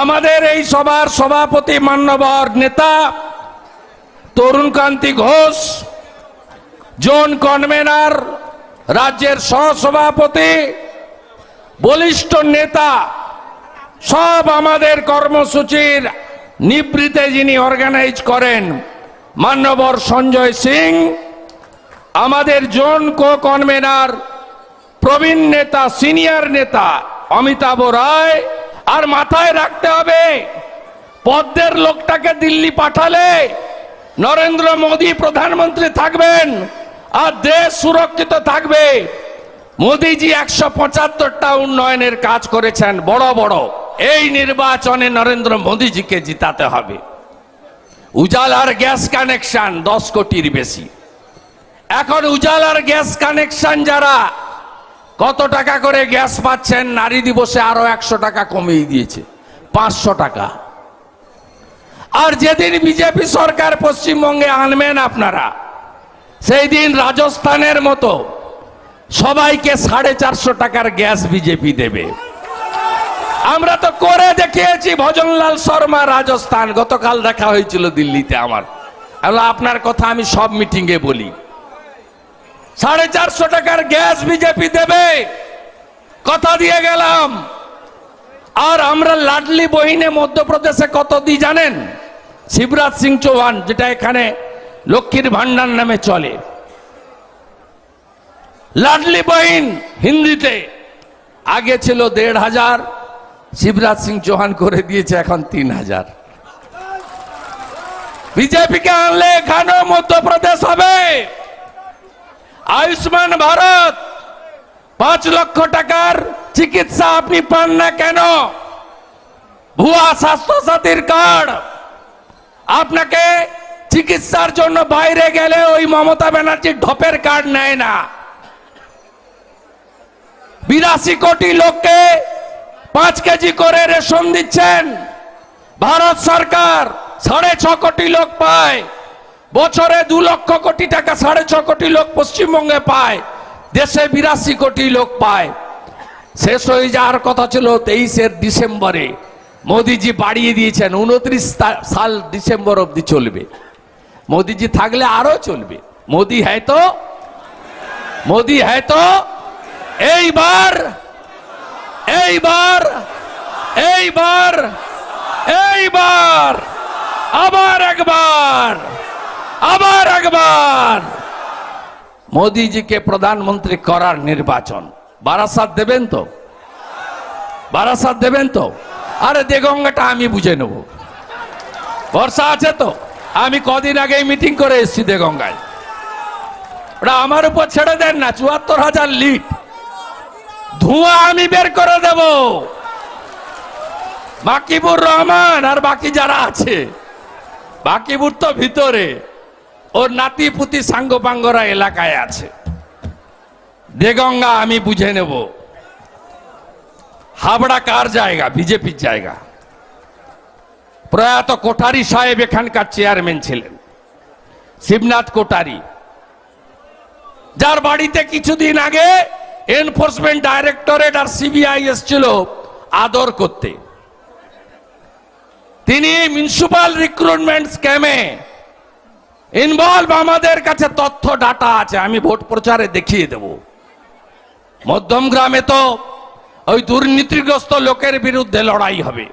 আমাদের এই সভার সভাপতি মান্যবর নেতা তরুণকান্তি ঘোষ, জোন কনভেনার, রাজ্যের সহসভাপতি, বলিষ্ঠ নেতা, সব আমাদের কর্মসূচির নিবৃতে যিনি অর্গানাইজ করেন মান্যবর সঞ্জয় সিং, আমাদের জোন কো কনভেনার প্রবীণ নেতা, সিনিয়র নেতা অমিতাভ রায় আর মাথায় রাখতে হবে, পদ্মের লোকটাকে দিল্লি পাঠালে নরেন্দ্র মোদী প্রধানমন্ত্রী থাকবেন আর দেশ সুরক্ষিত থাকবে। মোদীজি একশো পঁচাত্তরটা উন্নয়নের কাজ করেছেন, বড় বড়। এই নির্বাচনে নরেন্দ্র মোদীজিকে জিতাতে হবে। উজালার গ্যাস কানেকশন দশ কোটির বেশি। এখন উজালার গ্যাস কানেকশন যারা কত টাকা করে গ্যাস পাচ্ছেন? নারী দিবসে আরও একশো টাকা কমিয়ে দিয়েছে। পাঁচশো টাকা। আর যেদিন বিজেপি সরকার পশ্চিমবঙ্গে আনবেন আপনারা, সেই দিন রাজস্থানের মতো সবাইকে সাড়ে চারশো টাকার গ্যাস বিজেপি দেবে। আমরা তো করে দেখিয়েছি, ভজনলাল শর্মা রাজস্থান। গতকাল দেখা হয়েছিল দিল্লিতে আমার। আপনার কথা আমি সব মিটিংয়ে বলি। সাড়ে চারশো টাকার গ্যাস বিজেপি দেবে। কথা দিয়ে গেলাম। আর আমরা লাডলি বহিনে মধ্যপ্রদেশে কত দিই জানেন? শিবরাজ সিং চৌহান, যেটা এখানে লক্ষ্মীর ভান্ডার নামে চলে। লাডলি বহিন হিন্দিতে। আগে ছিল দেড় হাজার, শিবরাজ সিং চৌহান করে দিয়েছে এখন তিন হাজার। বিজেপিকে আনলে এখানেও মধ্যপ্রদেশ হবে। আয়ুষ্মান ভারত, পাঁচ লক্ষ টাকার চিকিৎসা আপনি পান না কেন? ভুয়া স্বাস্থ্য সাথীর কার্ড। আপনাকে চিকিৎসার জন্য বাইরে গেলে ওই মমতা ব্যানার্জির ঢপের কার্ড নেয় না। বিরাশি কোটি লোককে পাঁচ কেজি করে রেশন দিচ্ছেন। ভারত সরকার সাড়ে ছ কোটি লোক পায়। বছরে দু লক্ষ কোটি টাকা, সাড়ে ছ কোটি লোক পশ্চিমবঙ্গে পায়, দেশে বিরাশি কোটি লোক পায়। শেষ হয়ে যাওয়ার কথা ছিল তেইশের ডিসেম্বরে। মোদিজি বাড়িয়ে দিয়েছেন, উনত্রিশ সাল ডিসেম্বর অবধি চলবে। মোদিজি থাকলে আরও চলবে। মোদি হ্যায় তো? মোদি হ্যায় তো? এইবার এইবার এইবার এইবার, আবার একবার। আবার একবার। মোদিজিকে প্রধানমন্ত্রী করার নির্বাচন। বারাসাত দেবেন তো? বারাসাত দেবেন তো? আরে দেগঙ্গাটা আমি বুঝে নেব। ভরসা আছে তো? আমি কদিন আগে মিটিং করে এসেছি দেগঙ্গায় ওটা আমার উপর ছেড়ে দেন না, চুয়াত্তর হাজার লিট। ধোঁয়া আমি বের করে দেব। বাকিবুর রহমান আর বাকি যারা আছে, বাকিবুর তো ভিতরে। ওর নাতি পুতি সাঙ্গপাঙ্গরা এলাকায় আছে। দেগঙ্গা আমি বুঝে নেব। হাবড়া কার জায়গা? বিজেপির জায়গা। প্রয়াত কোঠারি সাহেব এখানকার চেয়ারম্যান ছিলেন। শিবনাথ কোটারি যার বাড়িতে কিছুদিন আগে এনফোর্সমেন্ট ডাইরেক্টরেট আর সিবিআই এসেছিল আদর করতে। তিনি মিউনিসিপাল রিক্রুটমেন্ট স্ক্যামে ইনভলভ আমাদের কাছে তথ্য ডাটা আছে, আমি ভোট প্রচারে দেখিয়ে দেব। মধ্যম গ্রামে তো ওই দুর্নীতিগ্রস্ত লোকের বিরুদ্ধে লড়াই হবে।